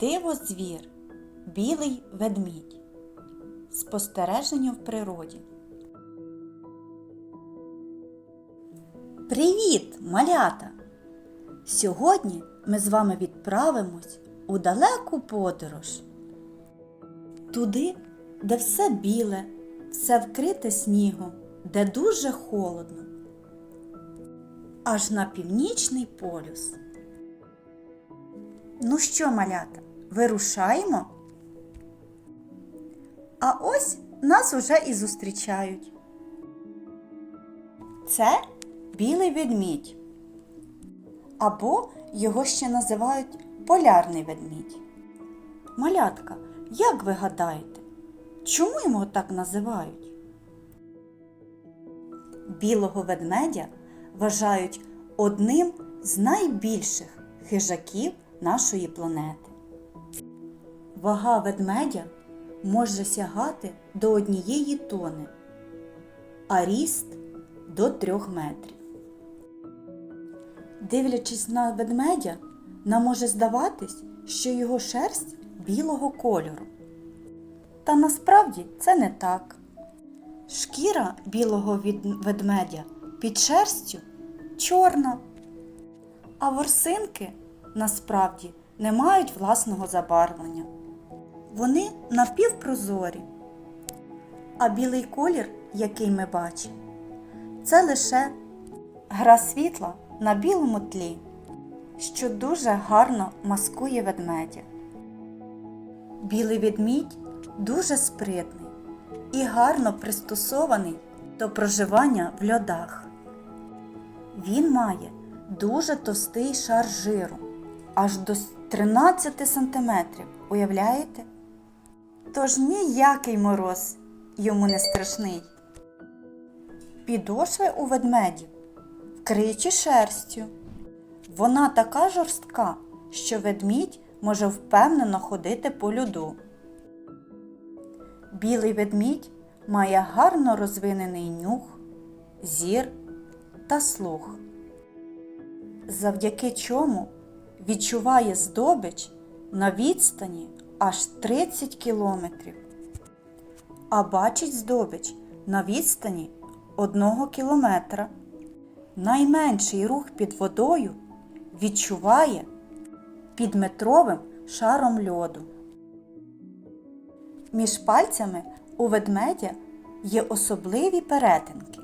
Диво звір, білий ведмідь. Спостереження в природі. Привіт, малята! Сьогодні ми з вами відправимось у далеку подорож. Туди, де все біле, все вкрите снігом, де дуже холодно. Аж на північний полюс. Ну що, малята, вирушаємо? А ось нас уже і зустрічають. Це білий ведмідь. Або його ще називають полярний ведмідь. Малятка, як ви гадаєте, чому його так називають? Білого ведмедя вважають одним з найбільших хижаків нашої планети. Вага ведмедя може сягати до однієї тони, а ріст до трьох метрів. Дивлячись на ведмедя, нам може здаватись, що його шерсть білого кольору. Та насправді це не так. Шкіра білого ведмедя під шерстю чорна, а ворсинки насправді не мають власного забарвлення. Вони напівпрозорі. А білий колір, який ми бачимо, це лише гра світла на білому тлі, що дуже гарно маскує ведмедя. Білий ведмідь дуже спритний і гарно пристосований до проживання в льодах. Він має дуже товстий шар жиру, аж до 13 см. Уявляєте? Тож ніякий мороз йому не страшний. Підошви у ведмедів вкриті шерстю. Вона така жорстка, що ведмідь може впевнено ходити по льоду. Білий ведмідь має гарно розвинений нюх, зір та слух, завдяки чому відчуває здобич на відстані аж 30 кілометрів, а бачить здобич на відстані 1 кілометра. Найменший рух під водою відчуває під метровим шаром льоду. Між пальцями у ведмедя є особливі перетинки,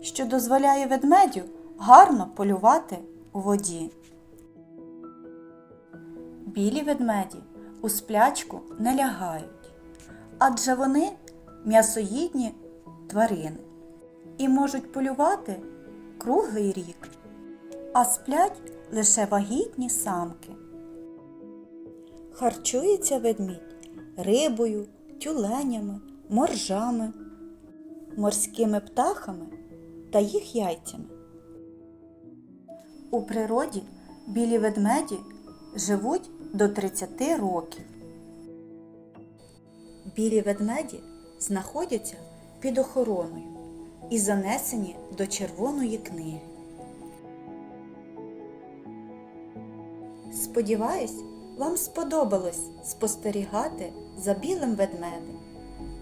що дозволяє ведмедю гарно полювати у воді. Білі ведмеді у сплячку не лягають, адже вони м'ясоїдні тварини і можуть полювати круглий рік, а сплять лише вагітні самки. Харчується ведмідь рибою, тюленями, моржами, морськими птахами та їх яйцями. У природі білі ведмеді живуть до 30 років. Білі ведмеді знаходяться під охороною і занесені до Червоної книги. Сподіваюсь, вам сподобалось спостерігати за білим ведмедем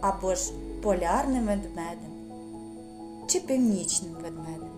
або ж полярним ведмедем чи північним ведмедем.